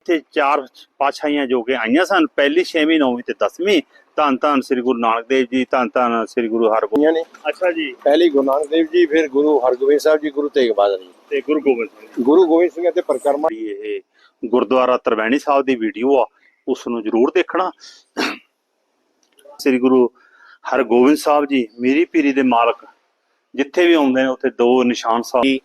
ਇੱਥੇ ਚਾਰ ਪਾਤਸ਼ਾਹੀਆਂ ਜੋ ਕਿ ਆਈਆਂ ਸਨ ਪਹਿਲੀ ਛੇਵੀਂ ਨੌਵੀਂ ਤੇ 10ਵੀਂ ਧੰਨ ਧੰਨ ਸ੍ਰੀ ਗੁਰੂ ਨਾਨਕ ਦੇਵ ਜੀ ਧੰਨ ਧੰਨ ਸ੍ਰੀ ਗੁਰੂ ਹਰਗੋਬਿੰਦ ਨੇ ਅੱਛਾ ਜੀ। ਪਹਿਲੀ ਗੁਰੂ ਨਾਨਕ ਦੇਵ ਜੀ ਫਿਰ ਗੁਰੂ ਹਰਗੋਬਿੰਦ ਸਾਹਿਬ ਜੀ ਗੁਰੂ ਤੇਗ ਬਹਾਦਰ ਜੀ। ਤੇ ਗੁਰੂ ਗੋਬਿੰਦ ਸਿੰਘ ਗੁਰੂ ਗੋਬਿੰਦ ਸਿੰਘ ਅਤੇ ਪਰਿਕਰਮਾ ਜੀ ਇਹ ਗੁਰਦੁਆਰਾ ਤਰਵੈਣੀ ਸਾਹਿਬ ਦੀ ਵੀਡੀਓ ਆ ਉਸ ਨੂੰ ਜ਼ਰੂਰ ਦੇਖਣਾ। ਸ੍ਰੀ ਗੁਰੂ ਹਰਗੋਬਿੰਦ ਸਾਹਿਬ ਜੀ ਮੇਰੀ ਪੀਰੀ ਦੇ ਮਾਲਕ ਜਿੱਥੇ ਵੀ ਆਉਂਦੇ ਨੇ ਉੱਥੇ ਦੋ ਨਿਸ਼ਾਨ ਸਾਹਿਬ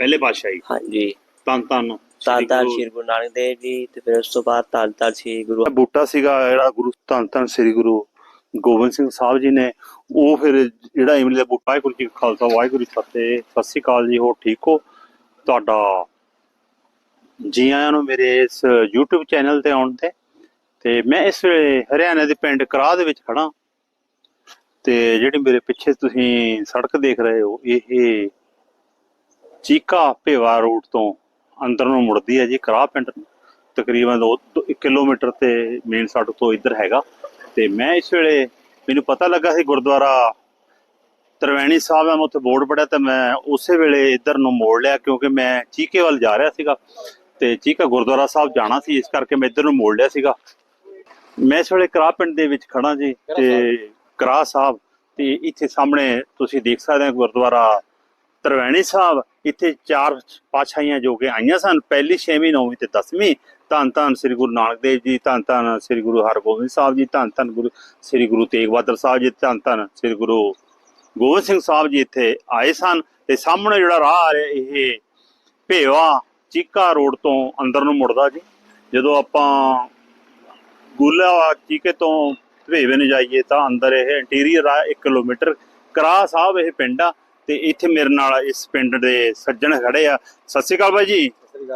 ਪਹਿਲੇ ਪਾਤਸ਼ਾਹੀ। ਹਾਂਜੀ। ਧੰਨ ਧੰਨ। ਧੰਨ ਸ੍ਰੀ ਧੰਨ ਗੁਰੂ- ਸ਼੍ਰੀ ਗੁਰੂ ਨਾਨਕ ਦੇਵ ਜੀ ਤੇ ਫਿਰ ਉਸ ਤੋਂ ਬਾਅਦ ਧੰਨ ਧੰਨ ਸ਼੍ਰੀ ਗੁਰੂ ਬੂਟਾ ਸੀਗਾ ਜਿਹੜਾ ਗੁਰੂ ਧੰਨ ਧੰਨ ਸ੍ਰੀ ਗੁਰੂ ਗੋਬਿੰਦ ਸਿੰਘ ਸਾਹਿਬ ਜੀ ਨੇ ਉਹ ਫਿਰ ਜਿਹੜਾ ਇਮਲੀ ਦਾ ਬੂਟਾ ਵਾਹਿਗੁਰੂ ਜੀ ਖਾਲਸਾ ਵਾਹਿਗੁਰੂ ਜੀ ਫਤਿਹ ਸਤਿ ਸ੍ਰੀ ਅਕਾਲ ਜੀ ਹੋ ਠੀਕ ਹੋ? ਤੁਹਾਡਾ ਜੀ ਆਇਆਂ ਨੂੰ ਮੇਰੇ ਇਸ YouTube ਚੈਨਲ ਤੇ ਆਉਣ ਤੇ ਤੇ ਮੈਂ ਇਸ ਵੇਲੇ ਹਰਿਆਣਾ ਦੇ ਪਿੰਡ ਕਰਾਹ ਦੇ ਵਿੱਚ ਖੜਾ ਤੇ ਜਿਹੜੀ ਮੇਰੇ ਪਿੱਛੇ ਤੁਸੀਂ ਸੜਕ ਦੇਖ ਰਹੇ ਹੋ ਇਹ ਚੀਕਾ ਭੇਵਾ ਰੋਡ ਤੋਂ ਅੰਦਰ ਨੂੰ ਮੁੜਦੀ ਹੈ ਜੀ ਕਰਾਹ ਪਿੰਡ। ਤਕਰੀਬਨ 2 ਕਿਲੋਮੀਟਰ ਤੇ ਮੇਨ ਸੜਕ ਤੋਂ ਇੱਧਰ ਹੈਗਾ। ਤੇ ਮੈਂ ਇਸ ਵੇਲੇ ਮੈਨੂੰ ਪਤਾ ਲੱਗਾ ਸੀ ਗੁਰਦੁਆਰਾ ਤਰਵੈਣੀ ਸਾਹਿਬ ਦਾ ਮੈਂ ਉੱਥੇ ਬੋਰਡ ਪੜਿਆ ਤੇ ਮੈਂ ਉਸੇ ਵੇਲੇ ਇੱਧਰ ਨੂੰ ਮੋੜ ਲਿਆ ਕਿਉਂਕਿ ਮੈਂ ਚੀਕੇ ਵੱਲ ਜਾ ਰਿਹਾ ਸੀਗਾ। ਤੇ ਚੀਕਾ ਗੁਰਦੁਆਰਾ ਸਾਹਿਬ ਜਾਣਾ ਸੀ ਇਸ ਕਰਕੇ ਮੈਂ ਇੱਧਰ ਨੂੰ ਮੋੜ ਲਿਆ ਸੀਗਾ। ਮੈਂ ਇਸ ਵੇਲੇ ਕਰਾ ਪਿੰਡ ਦੇ ਵਿੱਚ ਖੜਾ ਜੀ ਤੇ ਕਰਾ ਸਾਹਿਬ ਤੇ ਇੱਥੇ ਸਾਹਮਣੇ ਤੁਸੀਂ ਦੇਖ ਸਕਦੇ ਹੋ ਗੁਰਦੁਆਰਾ ਤਰਵੈਣੀ ਸਾਹਿਬ ਇੱਥੇ ਚਾਰ ਪਾਤਸ਼ਾਹੀਆਂ ਜੋ ਕਿ ਆਈਆਂ ਸਨ, ਪਹਿਲੀ, ਛੇਵੀਂ, ਨੌਵੀਂ ਤੇ 10ਵੀਂ ਧੰਨ ਧੰਨ ਸ੍ਰੀ ਗੁਰੂ ਨਾਨਕ ਦੇਵ ਜੀ, ਧੰਨ ਧੰਨ ਸ੍ਰੀ ਗੁਰੂ ਹਰਗੋਬਿੰਦ ਸਾਹਿਬ ਜੀ, ਧੰਨ ਧੰਨ ਗੁਰੂ ਸ੍ਰੀ ਗੁਰੂ ਤੇਗ ਬਹਾਦਰ ਸਾਹਿਬ ਜੀ, ਧੰਨ ਧੰਨ ਸ੍ਰੀ ਗੁਰੂ ਗੋਬਿੰਦ ਸਿੰਘ ਸਾਹਿਬ ਜੀ ਇੱਥੇ ਆਏ ਸਨ। ਤੇ ਸਾਹਮਣੇ ਜਿਹੜਾ ਰਾਹ ਆ ਰਿਹਾ, ਇਹ ਭੇਵਾ ਚੀਕਾ ਰੋਡ ਤੋਂ ਅੰਦਰ ਨੂੰ ਮੁੜਦਾ ਜੀ। ਜਦੋਂ ਆਪਾਂ ਗੁਲਾ ਚੀਕੇ ਤੋਂ ਭੇਵੇ ਨੂੰ ਜਾਈਏ ਤਾਂ ਅੰਦਰ ਇਹ ਇੰਟੀਰੀਅਰ ਆ 1 ਕਿਲੋਮੀਟਰ ਕਰਾ ਸਾਹਿਬ ਇਹ ਪਿੰਡ ਆ। ਤੇ ਇੱਥੇ ਮੇਰੇ ਨਾਲ ਇਸ ਪਿੰਡ ਦੇ ਸੱਜਣ ਖੜੇ ਆ। ਸਤਿ ਸ਼੍ਰੀ ਅਕਾਲ ਬਾਈ ਜੀ।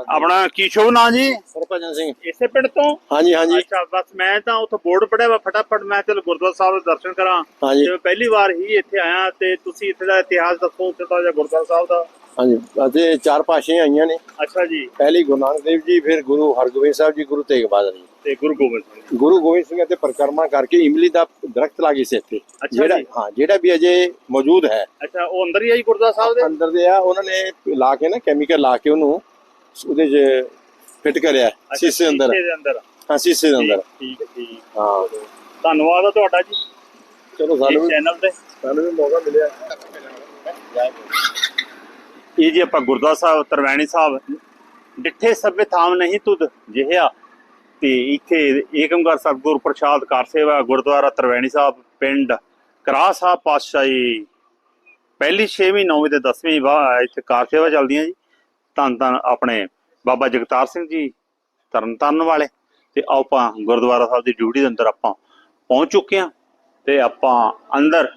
ਆਪਣਾ ਕੀ ਸ਼ੁਭ ਨਾਂ ਜੀ? ਸਰਪੰਚ ਸਿੰਘ। ਇਸੇ ਪਿੰਡ ਤੋਂ? ਹਾਂਜੀ ਹਾਂਜੀ। ਅੱਛਾ ਬਸ ਮੈਂ ਤਾਂ ਉੱਥੇ ਬੋਰਡ ਪੜਿਆ ਵਾ ਫਟਾਫਟ ਮੈਂ ਚਲ ਗੁਰਦੁਆਰਾ ਸਾਹਿਬ ਦੇ ਦਰਸ਼ਨ ਕਰਾਂ। ਤੇ ਪਹਿਲੀ ਵਾਰ ਹੀ ਇੱਥੇ ਆਇਆ ਤੇ ਤੁਸੀਂ ਇੱਥੇ ਦਾ ਇਤਿਹਾਸ ਦੱਸੋ ਉੱਥੇ ਦਾ ਜਾਂ ਗੁਰਦੁਆਰਾ ਸਾਹਿਬ ਦਾ। ਹਾਂਜੀ ਅਤੇ ਚਾਰ ਪਾਸ਼ੀਆਂ ਆਈਆਂ ਨੇ। ਅੱਛਾ ਜੀ। ਪਹਿਲੀ ਗੁਰੂ ਨਾਨਕ ਦੇਵ ਜੀ ਫਿਰ ਗੁਰੂ ਹਰਗੋਬਿੰਦ ਸਾਹਿਬ ਜੀ ਗੁਰੂ ਤੇਗ ਬਹਾਦਰ ਜੀ। ਤੇ ਗੁਰੂ ਗੋਬਿੰਦ ਸਿੰਘ ਜੀ। ਗੁਰੂ ਗੋਬਿੰਦ ਸਿੰਘ ਅਤੇ ਪਰਿਕਰਮਾ ਕਰਕੇ ਇਮਲੀ ਦਾ ਦਰਖਤ ਲਾਗੇ ਸੀ ਇੱਥੇ। ਅੱਛਾ ਜਿਹੜਾ ਜੀ ਹਾਂ ਜਿਹੜਾ ਵੀ ਅਜੇ ਮੌਜੂਦ ਹੈ। ਅੱਛਾ ਉਹ ਅੰਦਰ ਹੀ ਆਈ ਗੁਰਦੁਆਰਾ ਸਾਹਿਬ ਦੇ? ਅੰਦਰ ਦੇ ਆ ਉਹਨਾਂ ਨੇ ਲਾ ਕੇ ਨਾ ਕੈਮੀਕਲ ਲਾ ਕੇ ਉਹਨੂੰ ਉਹਦੇ 'ਚ ਫਿੱਟ ਕਰਿਆ ਅੱਛਾ, ਸੀਸੇ ਅੰਦਰ। ਸ਼ੀਸ਼ੇ ਦੇ ਅੰਦਰ। ਹਾਂ ਸੀਸੇ ਦੇ ਅੰਦਰ। ਠੀਕ ਠੀਕ ਹਾਂ। ਧੰਨਵਾਦ ਆ ਤੁਹਾਡਾ ਜੀ। ਚਲੋ ਸਾਨੂੰ ਵੀ ਚੈਨਲ ਤੇ। ਸਾਨੂੰ ਵੀ ਮੌਕਾ ਮਿਲਿਆ। ਇਹ ਜੀ ਆਪਾਂ ਗੁਰਦੁਆਰਾ ਸਾਹਿਬ ਤਰਵੈਣੀ ਸਾਹਿਬ, ਡਿੱਠੇ ਸਭੇ ਥਾਮ ਨਹੀਂ ਤੁਧ ਜਿਹਿਆ, ਤੇ ਇੱਥੇ ਏਕਮਗਰ ਸਤਿਗੁਰ ਪ੍ਰਸ਼ਾਦ ਕਾਰ ਸੇਵਾ, ਗੁਰਦੁਆਰਾ ਤਰਵੈਣੀ ਸਾਹਿਬ, ਪਿੰਡ ਕਰਾ ਸਾਹਿਬ ਪਾਤਸ਼ਾਹੀ। ਪਹਿਲੀ 6ਵੀਂ 9ਵੀਂ ਤੇ 10ਵੀਂ ਵਾਰ ਇੱਥੇ ਕਾਰ ਸੇਵਾ ਚੱਲਦੀਆਂ ਜੀ। ਧੰਨ ਧੰਨ ਆਪਣੇ ਬਾਬਾ ਜਗਤਾਰ ਸਿੰਘ ਜੀ, ਤਰਨ ਤਾਰਨ ਵਾਲੇ। ਤੇ ਆਪਾਂ ਗੁਰਦੁਆਰਾ ਸਾਹਿਬ ਦੀ ਡਿਊਟੀ ਦੇ ਅੰਦਰ ਆਪਾਂ ਪਹੁੰਚ ਚੁੱਕੇ ਹਾਂ। ਤੇ ਆਪਾਂ ਅੰਦਰ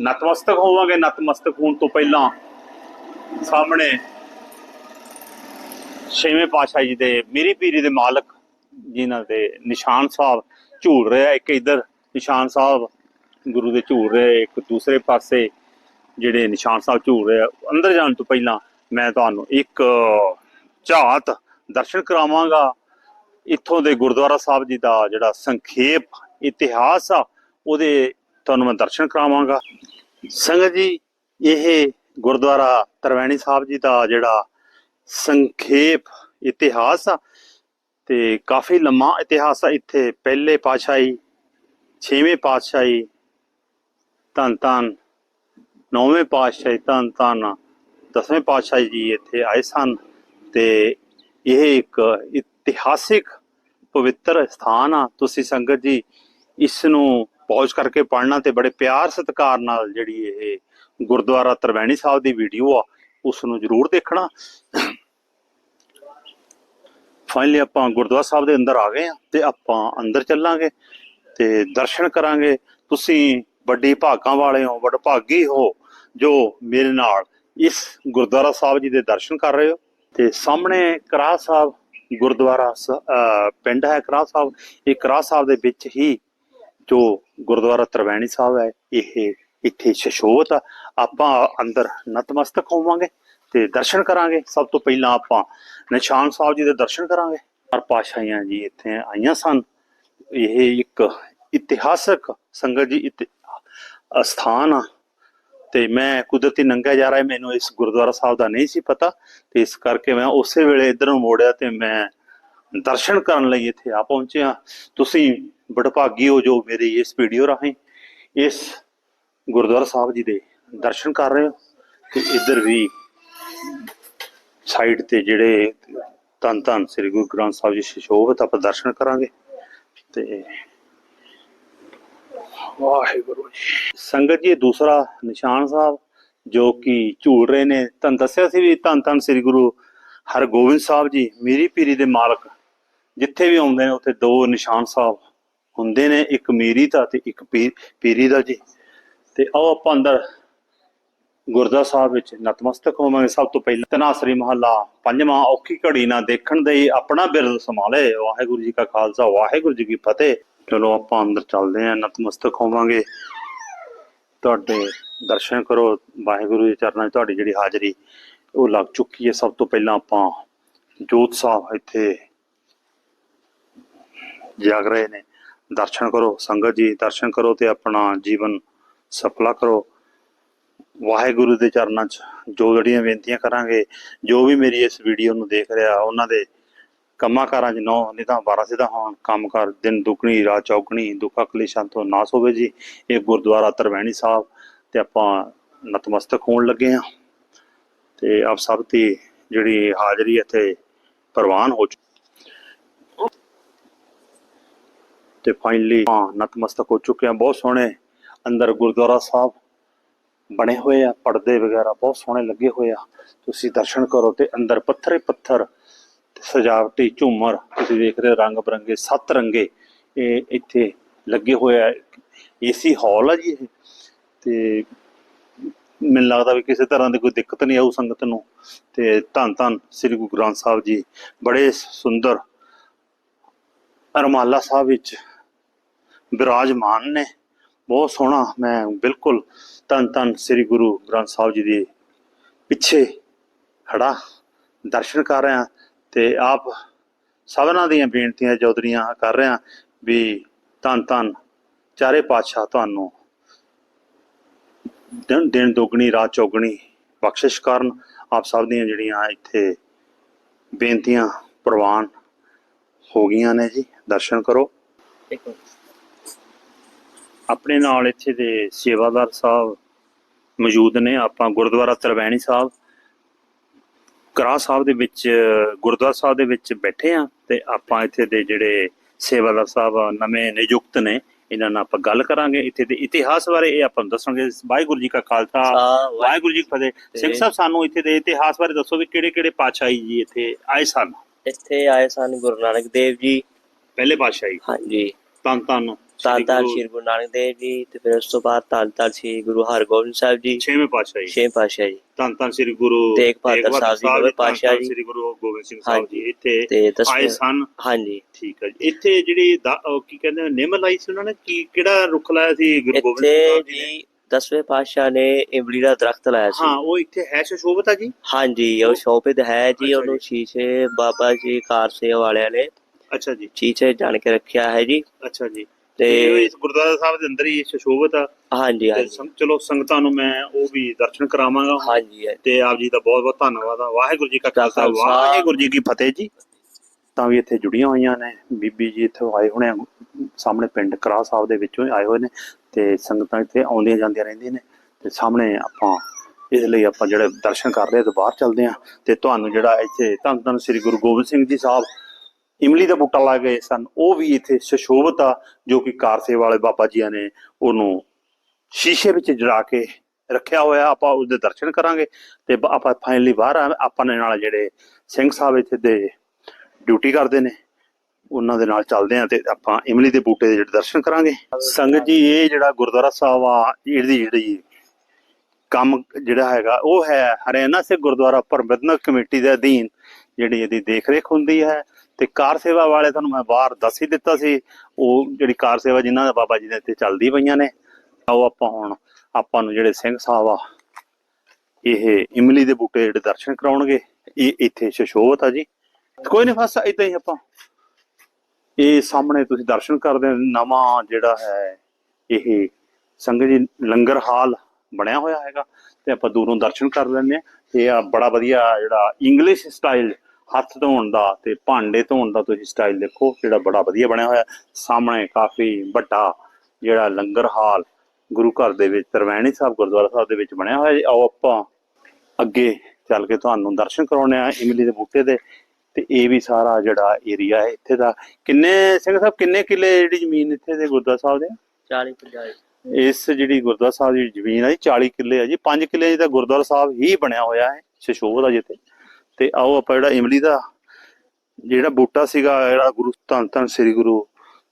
ਨਤਮਸਤਕ ਹੋਵਾਂਗੇ। ਨਤਮਸਤਕ ਹੋਣ ਤੋਂ ਪਹਿਲਾਂ ਸਾਹਮਣੇ ਛੇਵੇਂ ਪਾਤਸ਼ਾਹ ਜੀ ਦੇ ਮੇਰੀ ਪੀਰੀ ਦੇ ਮਾਲਕ ਜਿਨ੍ਹਾਂ ਦੇ ਨਿਸ਼ਾਨ ਸਾਹਿਬ ਝੂਲ ਰਿਹਾ ਇੱਕ ਇਧਰ ਨਿਸ਼ਾਨ ਸਾਹਿਬ, ਗੁਰੂ ਦੇ ਝੂਲ ਰਹੇ ਇੱਕ ਦੂਸਰੇ ਪਾਸੇ ਜਿਹੜੇ ਨਿਸ਼ਾਨ ਸਾਹਿਬ ਝੂਲ ਰਹੇ ਆ। ਅੰਦਰ ਜਾਣ ਤੋਂ ਪਹਿਲਾਂ ਮੈਂ ਤੁਹਾਨੂੰ ਇੱਕ ਝਾਤ ਦਰਸ਼ਨ ਕਰਾਵਾਂਗਾ। ਇੱਥੋਂ ਦੇ ਗੁਰਦੁਆਰਾ ਸਾਹਿਬ ਜੀ ਦਾ ਜਿਹੜਾ ਸੰਖੇਪ ਇਤਿਹਾਸ ਆ, ਉਹਦੇ ਤੁਹਾਨੂੰ ਮੈਂ ਦਰਸ਼ਨ ਕਰਾਵਾਂਗਾ। ਸੰਗਤ ਜੀ, ਇਹ ਗੁਰਦੁਆਰਾ ਤਰਵੈਣੀ ਸਾਹਿਬ ਜੀ ਦਾ ਜਿਹੜਾ ਸੰਖੇਪ ਇਤਿਹਾਸ ਆ, ਤੇ ਕਾਫੀ ਲੰਮਾ ਇਤਿਹਾਸ ਆ। ਇੱਥੇ ਪਹਿਲੇ ਪਾਤਸ਼ਾਹੀ, ਛੇਵੇਂ ਪਾਤਸ਼ਾਹੀ, ਧੰਨ ਧੰਨ, ਨੌਵੇਂ ਪਾਤਸ਼ਾਹੀ, ਧੰਨ ਧੰਨ, ਦਸਵੇਂ ਪਾਤਸ਼ਾਹੀ ਜੀ ਇੱਥੇ ਆਏ ਸਨ। ਤੇ ਇਹ ਇੱਕ ਇਤਿਹਾਸਿਕ ਪਵਿੱਤਰ ਸਥਾਨ ਆ। ਤੁਸੀਂ ਸੰਗਤ ਜੀ, ਇਸ ਨੂੰ ਪਹੁੰਚ ਕਰਕੇ ਪੜ੍ਹਨਾ ਤੇ ਬੜੇ ਪਿਆਰ ਸਤਿਕਾਰ ਨਾਲ ਜਿਹੜੀ ਇਹ ਗੁਰਦੁਆਰਾ ਤਰਵੈਣੀ ਸਾਹਿਬ ਦੀ ਵੀਡੀਓ ਆ ਉਸ ਨੂੰ ਜ਼ਰੂਰ ਦੇਖਣਾ। ਫਾਈਨਲੀ ਆਪਾਂ ਗੁਰਦੁਆਰਾ ਸਾਹਿਬ ਦੇ ਅੰਦਰ ਆ ਗਏ ਆ ਤੇ ਆਪਾਂ ਅੰਦਰ ਚੱਲਾਂਗੇ ਤੇ ਦਰਸ਼ਨ ਕਰਾਂਗੇ। ਤੁਸੀਂ ਵੱਡੀ ਭਾਗਾਂ ਵਾਲੇ ਹੋ ਵੱਡ ਭਾਗੀ ਹੋ, ਜੋ ਮੇਰੇ ਨਾਲ ਇਸ ਗੁਰਦੁਆਰਾ ਸਾਹਿਬ ਜੀ ਦੇ ਦਰਸ਼ਨ ਕਰ ਰਹੇ ਹੋ, ਤੇ ਸਾਹਮਣੇ ਕਰਾ ਸਾਹਿਬ ਗੁਰਦੁਆਰਾ ਪਿੰਡ ਹੈ ਕਰਾ ਸਾਹਿਬ। ਇਹ ਕਰਾ ਸਾਹਿਬ ਦੇ ਵਿੱਚ ਹੀ ਜੋ ਗੁਰਦੁਆਰਾ ਤਰਵੈਣੀ ਸਾਹਿਬ ਹੈ, ਇਹ ਇੱਥੇ ਸ਼ਸ਼ੋਤ ਆ। ਆਪਾਂ ਅੰਦਰ ਨਤਮਸਤਕ ਹੋਵਾਂਗੇ ਤੇ ਦਰਸ਼ਨ ਕਰਾਂਗੇ। ਸਭ ਤੋਂ ਪਹਿਲਾਂ ਆਪਾਂ ਨਿਸ਼ਾਨ ਸਾਹਿਬ ਜੀ ਦੇ ਦਰਸ਼ਨ ਕਰਾਂਗੇ। ਹਰ ਪਾਸ਼ਾਹੀਆਂ ਜੀ ਇੱਥੇ ਆਈਆਂ ਸਨ। ਇਹ ਇੱਕ ਇਤਿਹਾਸਕ ਸੰਗਤ ਜੀ ਇਤਿ- ਆ। ਤੇ ਮੈਂ ਕੁਦਰਤੀ ਨੰਗਾ ਜਾ ਰਿਹਾ, ਮੈਨੂੰ ਇਸ ਗੁਰਦੁਆਰਾ ਸਾਹਿਬ ਦਾ ਨਹੀਂ ਸੀ ਪਤਾ। ਤੇ ਇਸ ਕਰਕੇ ਮੈਂ ਉਸੇ ਵੇਲੇ ਇਧਰ ਨੂੰ ਮੋੜਿਆ ਤੇ ਮੈਂ ਦਰਸ਼ਨ ਕਰਨ ਲਈ ਇੱਥੇ ਆ ਪਹੁੰਚਿਆ। ਆ ਤੁਸੀਂ ਬੜਭਾਗੀ ਹੋ ਜੋ ਮੇਰੀ ਇਸ ਵੀਡੀਓ ਰਾਹੀਂ। ਇਸ ਗੁਰਦੁਆਰਾ ਸਾਹਿਬ ਜੀ ਦੇ ਦਰਸ਼ਨ ਕਰ ਰਹੇ ਹੋ ਤੇ ਇੱਧਰ ਵੀ ਸਾਈਡ ਤੇ ਜਿਹੜੇ ਧੰਨ ਧੰਨ ਸ੍ਰੀ ਗੁਰੂ ਗ੍ਰੰਥ ਸਾਹਿਬ ਜੀ ਸ਼ਿਸ਼ੋਭਤ ਆਪਾਂ ਦਰਸ਼ਨ ਕਰਾਂਗੇ ਤੇ ਵਾਹਿਗੁਰੂ ਜੀ। ਸੰਗਤ ਜੀ ਦੂਸਰਾ ਨਿਸ਼ਾਨ ਸਾਹਿਬ ਜੋ ਕਿ ਝੂਲ ਰਹੇ ਨੇ। ਤੁਹਾਨੂੰ ਦੱਸਿਆ ਸੀ ਵੀ ਧੰਨ ਧੰਨ ਸ੍ਰੀ ਗੁਰੂ ਹਰਗੋਬਿੰਦ ਸਾਹਿਬ ਜੀ ਮੀਰੀ ਪੀਰੀ ਦੇ ਮਾਲਕ ਜਿੱਥੇ ਵੀ ਆਉਂਦੇ ਨੇ ਉੱਥੇ ਦੋ ਨਿਸ਼ਾਨ ਸਾਹਿਬ ਹੁੰਦੇ ਨੇ ਇੱਕ ਮੀਰੀ ਦਾ ਤੇ ਇੱਕ ਪੀਰੀ ਦਾ ਜੀ। ਤੇ ਆਓ ਆਪਾਂ ਅੰਦਰ ਗੁਰਦਾ ਸਾਹਿਬ ਵਿੱਚ ਨਤਮਸਤਕ ਹੋਵਾਂਗੇ। ਸਭ ਤੋਂ ਪਹਿਲਾਂ ਤਨਾਸਰੀ ਮਹੱਲਾ, ਪੰਜਵਾਂ ਔਖੀ ਘੜੀ ਨਾ ਦੇਖਣ ਦੇ ਆਪਣਾ ਬਿਰਦ ਸੰਭਾਲੇ। ਵਾਹਿਗੁਰੂ ਜੀ ਕਾ ਖਾਲਸਾ, ਵਾਹਿਗੁਰੂ ਜੀ ਕੀ ਫਤਿਹ। ਚਲੋ ਆਪਾਂ ਅੰਦਰ ਚੱਲਦੇ ਆਂ ਨਤਮਸਤਕ ਹੋਵਾਂਗੇ। ਤੁਹਾਡੇ ਦਰਸ਼ਨ ਕਰੋ। ਵਾਹਿਗੁਰੂ ਦੇ ਚਰਨਾਂ 'ਚ ਤੁਹਾਡੀ ਜਿਹੜੀ ਹਾਜ਼ਰੀ, ਉਹ ਲੱਗ ਚੁੱਕੀ ਹੈ। ਸਭ ਤੋਂ ਪਹਿਲਾਂ ਆਪਾਂ ਜੋਤ ਸਾਹਿਬ ਇੱਥੇ ਜਾਗ ਰਹੇ ਨੇ। ਦਰਸ਼ਨ ਕਰੋ, ਸੰਗਤ ਜੀ, ਦਰਸ਼ਨ ਕਰੋ ਤੇ ਆਪਣਾ ਜੀਵਨ ਸਫਲਾ ਕਰੋ। ਵਾਹਿਗੁਰੂ ਦੇ ਚਰਨਾਂ 'ਚ ਜੋ ਜਿਹੜੀਆਂ ਬੇਨਤੀਆਂ ਕਰਾਂਗੇ, ਜੋ ਵੀ ਮੇਰੀ ਇਸ ਵੀਡੀਓ ਨੂੰ ਦੇਖ ਰਿਹਾ, ਉਹਨਾਂ ਦੇ ਕੰਮਾਂ ਕਾਰਾਂ 'ਚ ਨੌ ਨਹੀਂ ਤਾਂ 12 ਸਿੱਧਾ ਹੋਣ ਕੰਮ ਕਰ ਦਿਨ ਦੁਗਣੀ, ਰਾਤ ਚੌਗਣੀ, ਦੁੱਖਾਂ ਕਲੇਸ਼ਾਂ ਤੋਂ ਨਾਸ ਹੋਵੇ ਜੀ। ਇਹ ਗੁਰਦੁਆਰਾ ਤਰਵੈਣੀ ਸਾਹਿਬ ਤੇ ਆਪਾਂ ਨਤਮਸਤਕ ਹੋਣ ਲੱਗੇ ਆ ਤੇ ਆਪ ਸਭ ਦੀ ਜਿਹੜੀ ਹਾਜ਼ਰੀ ਇੱਥੇ ਪ੍ਰਵਾਨ ਹੋ ਚੁੱਕੀ ਤੇ ਫਾਈਨਲੀ ਹਾਂ ਨਤਮਸਤਕ ਹੋ ਚੁੱਕੇ ਆ ਬਹੁਤ ਸੋਹਣੇ ਅੰਦਰ ਗੁਰਦੁਆਰਾ ਸਾਹਿਬ ਬਣੇ ਹੋਏ ਆ, ਪਰਦੇ ਵਗੈਰਾ ਬਹੁਤ ਸੋਹਣੇ ਲੱਗੇ ਹੋਏ ਆ। ਤੁਸੀਂ ਦਰਸ਼ਨ ਕਰੋ ਤੇ ਅੰਦਰ ਪੱਥਰੇ ਪੱਥਰ, ਸਜਾਵਟੀ ਝੂਮਰ, ਤੁਸੀਂ ਦੇਖ ਰਹੇ ਹੋ ਰੰਗ ਬਰੰਗੇ, ਸੱਤ ਰੰਗੇ ਇਹ ਇੱਥੇ ਲੱਗੇ ਹੋਏ ਆ। ਏਸੀ ਹਾਲ ਆ ਜੀ ਇਹ। ਤੇ ਮੈਨੂੰ ਲੱਗਦਾ ਵੀ ਕਿਸੇ ਤਰ੍ਹਾਂ ਦੀ ਕੋਈ ਦਿੱਕਤ ਨਹੀਂ ਆਊ ਸੰਗਤ ਨੂੰ। ਤੇ ਧੰਨ ਧੰਨ ਸ੍ਰੀ ਗੁਰੂ ਗ੍ਰੰਥ ਸਾਹਿਬ ਜੀ, ਬੜੇ ਸੁੰਦਰ ਅਰਮਾਲਾ ਸਾਹਿਬ ਵਿੱਚ ਵਿਰਾਜਮਾਨ ਨੇ। ਬਹੁਤ ਸੋਹਣਾ ਮੈਂ ਬਿਲਕੁਲ ਧੰਨ ਧੰਨ ਸ੍ਰੀ ਗੁਰੂ ਗ੍ਰੰਥ ਸਾਹਿਬ ਜੀ ਦੇ ਪਿੱਛੇ ਖੜਾ ਦਰਸ਼ਨ ਕਰ ਰਿਹਾ ਤੇ ਆਪ ਸਭਨਾਂ ਦੀਆਂ ਬੇਨਤੀਆਂ ਚੌਧਰੀਆਂ ਕਰ ਰਿਹਾ ਵੀ ਧੰਨ ਧੰਨ ਚਾਰੇ ਪਾਤਸ਼ਾਹ ਤੁਹਾਨੂੰ ਦਿਨ ਦਿਨ ਦੁਗਣੀ, ਰਾਤ ਚੌਗਣੀ ਬਖਸ਼ਿਸ਼ ਕਰਨ। ਆਪ ਸਭ ਦੀਆਂ ਜਿਹੜੀਆਂ ਇੱਥੇ ਬੇਨਤੀਆਂ ਪ੍ਰਵਾਨ ਹੋ ਗਈਆਂ ਨੇ ਜੀ, ਦਰਸ਼ਨ ਕਰੋ। ਆਪਣੇ ਨਾਲ ਇੱਥੇ ਦੇ ਸੇਵਾਦਾਰ ਸਾਹਿਬ ਮੌਜੂਦ ਨੇ ਆਪਾਂ ਗੁਰਦੁਆਰਾ ਤਰਵੈਣੀ ਸਾਹਿਬ ਕਰਾ ਸਾਹਿਬ ਦੇ ਵਿੱਚ ਗੁਰਦੁਆਰਾ ਸਾਹਿਬ ਦੇ ਵਿੱਚ ਬੈਠੇ ਆ ਤੇ ਆਪਾਂ ਇੱਥੇ ਦੇ ਜਿਹੜੇ ਸੇਵਾਦਾਰ ਸਾਹਿਬ ਨਵੇਂ ਨਿਯੁਕਤ ਨੇ ਇਹਨਾਂ ਨਾਲ ਆਪਾਂ ਗੱਲ ਕਰਾਂਗੇ। ਇੱਥੇ ਦੇ ਇਤਿਹਾਸ ਬਾਰੇ ਇਹ ਆਪਾਂ ਨੂੰ ਦੱਸਣਗੇ ਵਾਹਿਗੁਰੂ ਜੀ ਕਾ ਖਾਲਸਾ ਵਾਹਿਗੁਰੂ ਜੀ ਕੀ ਫਤਿਹ। ਸਿੰਘ ਸਾਹਿਬ ਸਾਨੂੰ ਇੱਥੇ ਦੇ ਇਤਿਹਾਸ ਬਾਰੇ ਦੱਸੋ ਵੀ ਕਿਹੜੇ ਕਿਹੜੇ ਪਾਤਸ਼ਾਹੀ ਜੀ ਇੱਥੇ ਆਏ ਸਨ? ਇੱਥੇ ਆਏ ਸਨ ਗੁਰੂ ਨਾਨਕ ਦੇਵ ਜੀ। ਪਹਿਲੇ ਪਾਤਸ਼ਾਹੀ। ਹਾਂਜੀ। ਤਨ ਤਨ ਤਾਂ ਤਾਂ ਸ਼੍ਰੀ ਗੁਰੂ ਨਾਨਕ ਦੇਵ ਜੀ ਤੇ ਫਿਰ ਉਸ ਤੋਂ ਬਾਅਦ ਤਾਂ ਤਾਂ ਸ਼੍ਰੀ ਗੁਰੂ ਹਰਗੋਬਿੰਦ ਸਾਹਿਬ ਜੀ ਛੇਵੇਂ ਪਾਤਸ਼ਾਹੀ ਛੇ ਪਾਤਸ਼ਾਹ ਜੀ। ਧੰਨ ਧੰਨ ਸ੍ਰੀ ਗੁਰੂ ਤੇਗ ਬਹਾਦਰ ਸਾਹਿਬ ਜੀ, ਨਵੇਂ ਪਾਤਸ਼ਾਹ ਜੀ। ਸ੍ਰੀ ਗੁਰੂ ਗੋਬਿੰਦ ਸਿੰਘ ਸਾਹਿਬ। ਜੀ ਇੱਥੇ ਆਏ ਸਨ। ਹਾਂਜੀ। ਠੀਕ ਹੈ ਜੀ। ਇੱਥੇ ਜਿਹੜੀ ਕੀ ਕਹਿੰਦੇ ਨੇ ਨਿੰਮ ਲਾਈ ਸੀ ਉਹਨਾਂ ਨੇ? ਕੀ ਕਿਹੜਾ ਰੁੱਖ ਲਾਇਆ ਸੀ ਗੁਰੂ ਗੋਬਿੰਦ ਸਿੰਘ ਜੀ ਜੀ ਦਸਵੇਂ ਪਾਤਸ਼ਾਹ ਨੇ ਇਮਲੀ ਦਾ ਦਰਖਤ ਲਾਇਆ ਸੀ। ਹਾਂ ਉਹ ਇੱਥੇ ਹੈ ਸ਼ੋਭਤ ਆ ਜੀ? ਹਾਂਜੀ ਉਹ ਸ਼ੋਭਿਤ ਹੈ ਜੀ ਉਹਨੂੰ ਜੀ। ਸ਼ੀਸ਼ੇ ਬਾਬਾ ਜੀ ਕਾਰ ਸੇਵਾ ਵਾਲਿਆਂ ਨੇ ਅੱਛਾ ਜੀ। ਸ਼ੀਸ਼ੇ ਜਾਣ ਕੇ ਰੱਖਿਆ ਹੈ ਜੀ। ਅੱਛਾ ਜੀ। ਤੇ ਤੇ ਇਸ ਗੁਰਦੁਆਰਾ ਸਾਹਿਬ ਦੇ ਅੰਦਰ ਹੀ ਸ਼ੋਭਤ ਆ। ਹਾਂਜੀ ਤੇ ਹਾਂਜੀ। ਸੰ- ਚਲੋ ਸੰਗਤਾਂ ਨੂੰ ਮੈਂ ਉਹ ਵੀ ਦਰਸ਼ਨ ਕਰਾਵਾਂਗਾ। ਹਾਂਜੀ। ਤੇ ਆਪ ਜੀ ਦਾ ਬਹੁਤ ਬਹੁਤ ਧੰਨਵਾਦ ਆ। ਵਾਹਿਗੁਰੂ ਜੀ ਕਾ ਖਾਲਸਾ। ਵਾਹਿਗੁਰੂ ਜੀ ਕੀ ਫਤਿਹ ਜੀ। ਤਾਂ ਵੀ ਇੱਥੇ ਜੁੜੀਆਂ ਹੋਈਆਂ ਨੇ। ਬੀਬੀ ਜੀ ਇੱਥੇ ਆਏ ਹੋਣੇ ਸਾਹਮਣੇ ਪਿੰਡ ਕਰਾ ਸਾਹਿਬ ਦੇ ਵਿੱਚੋਂ ਆਏ ਹੋਏ ਨੇ। ਤੇ ਸੰਗਤਾਂ ਇੱਥੇ ਆਉਂਦੀਆਂ ਜਾਂਦੀਆਂ ਰਹਿੰਦੀਆਂ ਨੇ। ਤੇ ਸਾਹਮਣੇ ਆਪਾਂ ਇਸ ਲਈ ਆਪਾਂ ਜਿਹੜੇ ਦਰਸ਼ਨ ਕਰ ਰਹੇ ਤੇ ਬਾਹਰ ਚੱਲਦੇ ਆ। ਤੇ ਤੁਹਾਨੂੰ ਜਿਹੜਾ ਇੱਥੇ ਧੰਨ ਧੰਨ ਸ੍ਰੀ ਗੁਰੂ ਗੋਬਿੰਦ ਸਿੰਘ ਜੀ ਸਾਹਿਬ ਇਮਲੀ ਦਾ ਬੂਟਾ ਲਾ ਗਏ ਸਨ। ਉਹ ਵੀ ਇੱਥੇ ਸੁਸ਼ੋਭਿਤ ਆ, ਜੋ ਕਿ ਕਾਰ ਵਾਲੇ ਬਾਬਾ ਜੀਆਂ ਨੇ ਉਹਨੂੰ ਸ਼ੀਸ਼ੇ ਵਿੱਚ ਜੜਾ ਕੇ ਰੱਖਿਆ ਹੋਇਆ। ਆਪਾਂ ਉਸ ਦੇ ਦਰਸ਼ਨ ਕਰਾਂਗੇ ਤੇ ਆਪਾਂ ਫਾਈਨਲੀ ਬਾਹਰ ਆਪਾਂ ਨੇ ਨਾਲ ਜਿਹੜੇ ਸਿੰਘ ਸਾਹਿਬ ਇੱਥੇ ਦੇ ਡਿਊਟੀ ਕਰਦੇ ਨੇ, ਉਹਨਾਂ ਦੇ ਨਾਲ ਚੱਲਦੇ ਆ ਤੇ ਆਪਾਂ ਇਮਲੀ ਦੇ ਬੂਟੇ ਦੇ ਜਿਹੜੇ ਦਰਸ਼ਨ ਕਰਾਂਗੇ। ਸੰਗਤ ਜੀ, ਇਹ ਜਿਹੜਾ ਗੁਰਦੁਆਰਾ ਸਾਹਿਬ ਆ, ਇਹਦੀ ਜਿਹੜੀ ਕੰਮ ਜਿਹੜਾ ਹੈਗਾ, ਉਹ ਹੈ ਹਰਿਆਣਾ ਸੇ ਗੁਰਦੁਆਰਾ ਪ੍ਰਬੰਧਕ ਕਮੇਟੀ ਦੇ ਅਧੀਨ, ਜਿਹੜੀ ਇਹਦੀ ਦੇਖਰੇਖ ਹੁੰਦੀ ਹੈ। ਤੇ ਕਾਰ ਸੇਵਾ ਵਾਲੇ ਤੁਹਾਨੂੰ ਮੈਂ ਬਾਹਰ ਦੱਸ ਹੀ ਦਿੱਤਾ ਸੀ, ਉਹ ਜਿਹੜੀ ਕਾਰ ਸੇਵਾ ਜਿਨ੍ਹਾਂ ਦਾ ਬਾਬਾ ਜੀ ਦੇ ਇੱਥੇ ਚੱਲਦੀ ਪਈਆਂ ਨੇ, ਆਓ ਆਪਾਂ ਹੁਣ ਆਪਾਂ ਨੂੰ ਜਿਹੜੇ ਸਿੰਘ ਸਾਹਿਬ ਆ, ਇਹ ਇਮਲੀ ਦੇ ਬੂਟੇ ਜਿਹੜੇ ਦਰਸ਼ਨ ਕਰਾਉਣਗੇ, ਇਹ ਇੱਥੇ ਸ਼ਸ਼ੋਭਤ ਆ ਜੀ। ਕੋਈ ਨਹੀਂ ਫਸ ਇਦਾਂ ਹੀ ਆਪਾਂ ਇਹ ਸਾਹਮਣੇ ਤੁਸੀਂ ਦਰਸ਼ਨ ਕਰਦੇ ਨਵਾਂ ਜਿਹੜਾ ਹੈ ਇਹ ਸੰਗਤ ਜੀ ਲੰਗਰ ਹਾਲ ਬਣਿਆ ਹੋਇਆ ਹੈਗਾ, ਤੇ ਆਪਾਂ ਦੂਰੋਂ ਦਰਸ਼ਨ ਕਰ ਲੈਂਦੇ ਆ ਤੇ ਆ ਬੜਾ ਵਧੀਆ ਜਿਹੜਾ ਇੰਗਲਿਸ਼ ਸਟਾਈਲ ਹੱਥ ਧੋਣ ਦਾ ਤੇ ਭਾਂਡੇ ਧੋਣ ਦਾ ਤੁਸੀਂ ਸਟਾਈਲ ਦੇਖੋ ਜਿਹੜਾ ਬੜਾ ਵਧੀਆ ਬਣਿਆ ਹੋਇਆ। ਸਾਹਮਣੇ ਕਾਫੀ ਵੱਡਾ ਜਿਹੜਾ ਲੰਗਰ ਹਾਲ ਗੁਰੂ ਘਰ ਦੇ ਵਿੱਚ ਤਰਵੈਣੀ ਸਾਹਿਬ ਗੁਰਦੁਆਰਾ ਸਾਹਿਬ ਦੇ ਵਿੱਚ ਬਣਿਆ ਹੋਇਆ ਜੀ। ਆਓ ਆਪਾਂ ਅੱਗੇ ਚੱਲ ਕੇ ਤੁਹਾਨੂੰ ਦਰਸ਼ਨ ਕਰਾਉਣੇ ਆ ਇਮਲੀ ਦੇ ਬੂਟੇ ਦੇ। ਤੇ ਇਹ ਵੀ ਸਾਰਾ ਜਿਹੜਾ ਏਰੀਆ ਹੈ ਇੱਥੇ ਦਾ। ਕਿੰਨੇ ਸਿੰਘ ਸਾਹਿਬ ਕਿੰਨੇ ਕਿੱਲੇ ਜਿਹੜੀ ਜ਼ਮੀਨ ਇੱਥੇ ਦੇ ਗੁਰਦੁਆਰਾ ਸਾਹਿਬ ਦੇ? 40 50 ਇਸ ਜਿਹੜੀ ਗੁਰਦੁਆਰਾ ਸਾਹਿਬ ਦੀ ਜ਼ਮੀਨ ਹੈ ਜੀ 40 ਕਿੱਲੇ ਆ ਜੀ। 5 ਕਿੱਲੇ ਦਾ ਗੁਰਦੁਆਰਾ ਸਾਹਿਬ ਹੀ ਬਣਿਆ ਹੋਇਆ ਹੈ ਸ਼ਸ਼ੋਭ ਦਾ ਜਿੱਥੇ ਤੇ ਆਓ ਆਪਾਂ ਜਿਹੜਾ ਇਮਲੀ ਦਾ ਜਿਹੜਾ ਬੂਟਾ ਸੀਗਾ, ਜਿਹੜਾ ਗੁਰੂ ਧੰਨ ਧੰਨ ਸ੍ਰੀ ਗੁਰੂ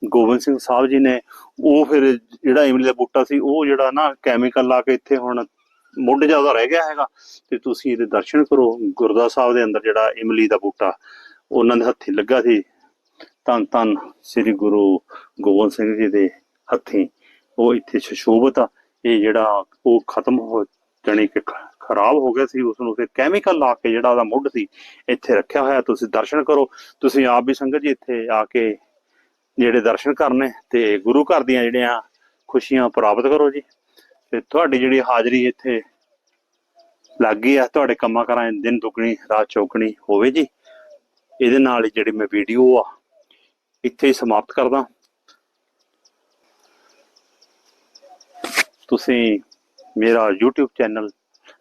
ਗੋਬਿੰਦ ਸਿੰਘ ਸਾਹਿਬ ਜੀ ਨੇ, ਉਹ ਫਿਰ ਜਿਹੜਾ ਇਮਲੀ ਦਾ ਬੂਟਾ ਸੀ, ਉਹ ਜਿਹੜਾ ਨਾ ਕੈਮੀਕਲ ਲਾ ਕੇ ਇੱਥੇ ਹੁਣ ਮੁੱਢ ਜ਼ਿਆਦਾ ਰਹਿ ਗਿਆ ਹੈਗਾ। ਤੇ ਤੁਸੀਂ ਇਹਦੇ ਦਰਸ਼ਨ ਕਰੋ ਗੁਰਦੁਆਰਾ ਸਾਹਿਬ ਦੇ ਅੰਦਰ ਜਿਹੜਾ ਇਮਲੀ ਦਾ ਬੂਟਾ, ਉਹਨਾਂ ਦੇ ਹੱਥੀ ਲੱਗਾ ਸੀ। ਧੰਨ ਧੰਨ ਸ੍ਰੀ ਗੁਰੂ ਗੋਬਿੰਦ ਸਿੰਘ ਜੀ ਦੇ ਹੱਥੀਂ ਉਹ ਇੱਥੇ ਸ਼ਸ਼ੋਭਤ ਆ। ਇਹ ਜਿਹੜਾ ਉਹ ਖਤਮ ਹੋ ਜਾਣੀ ਕਿ ਖਰਾਬ ਹੋ ਗਿਆ ਸੀ ਉਸ ਨੂੰ ਫਿਰ ਕੈਮੀਕਲ ਲਾ ਕੇ ਜਿਹੜਾ ਉਹਦਾ ਮੁੱਢ ਸੀ, ਇੱਥੇ ਰੱਖਿਆ ਹੋਇਆ, ਤੁਸੀਂ ਦਰਸ਼ਨ ਕਰੋ। ਤੁਸੀਂ ਆਪ ਵੀ ਸੰਗਤ ਜੀ ਇੱਥੇ ਆ ਕੇ ਜਿਹੜੇ ਦਰਸ਼ਨ ਕਰਨੇ ਤੇ ਗੁਰੂ ਘਰ ਦੀਆਂ ਜਿਹੜੀਆਂ ਖੁਸ਼ੀਆਂ ਪ੍ਰਾਪਤ ਕਰੋ ਜੀ। ਤੇ ਤੁਹਾਡੀ ਜਿਹੜੀ ਹਾਜ਼ਰੀ ਇੱਥੇ ਲੱਗ ਗਈ ਆ, ਤੁਹਾਡੇ ਕੰਮਾਂ ਕਰਾਂ ਦਿਨ ਦੁਗਣੀ, ਰਾਤ ਚੌਗਣੀ ਹੋਵੇ ਜੀ। ਇਹਦੇ ਨਾਲ ਹੀ ਜਿਹੜੀ ਮੈਂ ਵੀਡੀਓ ਆ, ਇੱਥੇ ਹੀ ਸਮਾਪਤ ਕਰਦਾ। ਤੁਸੀਂ ਮੇਰਾ YouTube ਚੈਨਲ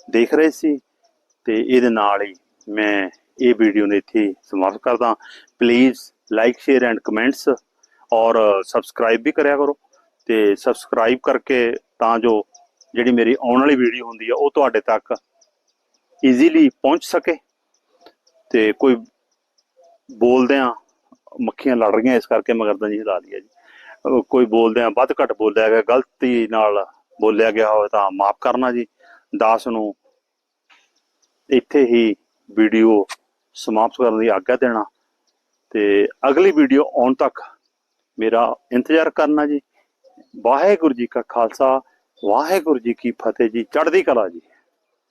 ਦੇਖ ਰਹੇ ਸੀ ਤੇ ਇਹਦੇ ਨਾਲ ਹੀ ਮੈਂ ਇਹ ਵੀਡੀਓ ਨੂੰ ਇੱਥੇ ਸਮਾਪਤ ਕਰਦਾ। Please like share and comments ਔਰ ਸਬਸਕ੍ਰਾਈਬ ਵੀ ਕਰਿਆ ਕਰੋ ਤੇ ਸਬਸਕ੍ਰਾਈਬ ਕਰਕੇ ਤਾਂ ਜੋ ਜਿਹੜੀ ਮੇਰੀ ਆਉਣ ਵਾਲੀ ਵੀਡੀਓ ਹੁੰਦੀ ਆ ਉਹ ਤੁਹਾਡੇ ਤੱਕ ਈਜ਼ੀਲੀ ਪਹੁੰਚ ਸਕੇ ਤੇ ਕੋਈ ਬੋਲਦੇ ਆ ਮੱਖੀਆਂ ਲੜ ਰਹੀਆਂ ਇਸ ਕਰਕੇ ਮਗਰਦਾਂ ਜੀ, ਹਿਲਾ ਲਿਆ ਜੀ। ਕੋਈ ਬੋਲਦੇ ਆ ਵੱਧ ਘੱਟ ਬੋਲਿਆ ਗਿਆ, ਗਲਤੀ ਨਾਲ ਬੋਲਿਆ ਗਿਆ ਹੋਵੇ ਤਾਂ ਮਾਫ ਕਰਨਾ ਜੀ। ਦਾਸ ਨੂੰ ਇੱਥੇ ਹੀ ਵੀਡੀਓ ਸਮਾਪਤ ਕਰਨ ਦੀ ਆਗਿਆ ਦੇਣਾ। ਤੇ ਅਗਲੀ ਵੀਡੀਓ ਆਉਣ ਤੱਕ ਮੇਰਾ ਇੰਤਜ਼ਾਰ ਕਰਨਾ ਜੀ। ਵਾਹਿਗੁਰੂ ਜੀ ਕਾ ਖਾਲਸਾ, ਵਾਹਿਗੁਰੂ ਜੀ ਕੀ ਫਤਿਹ ਜੀ। ਚੜ੍ਹਦੀ ਕਲਾ ਜੀ।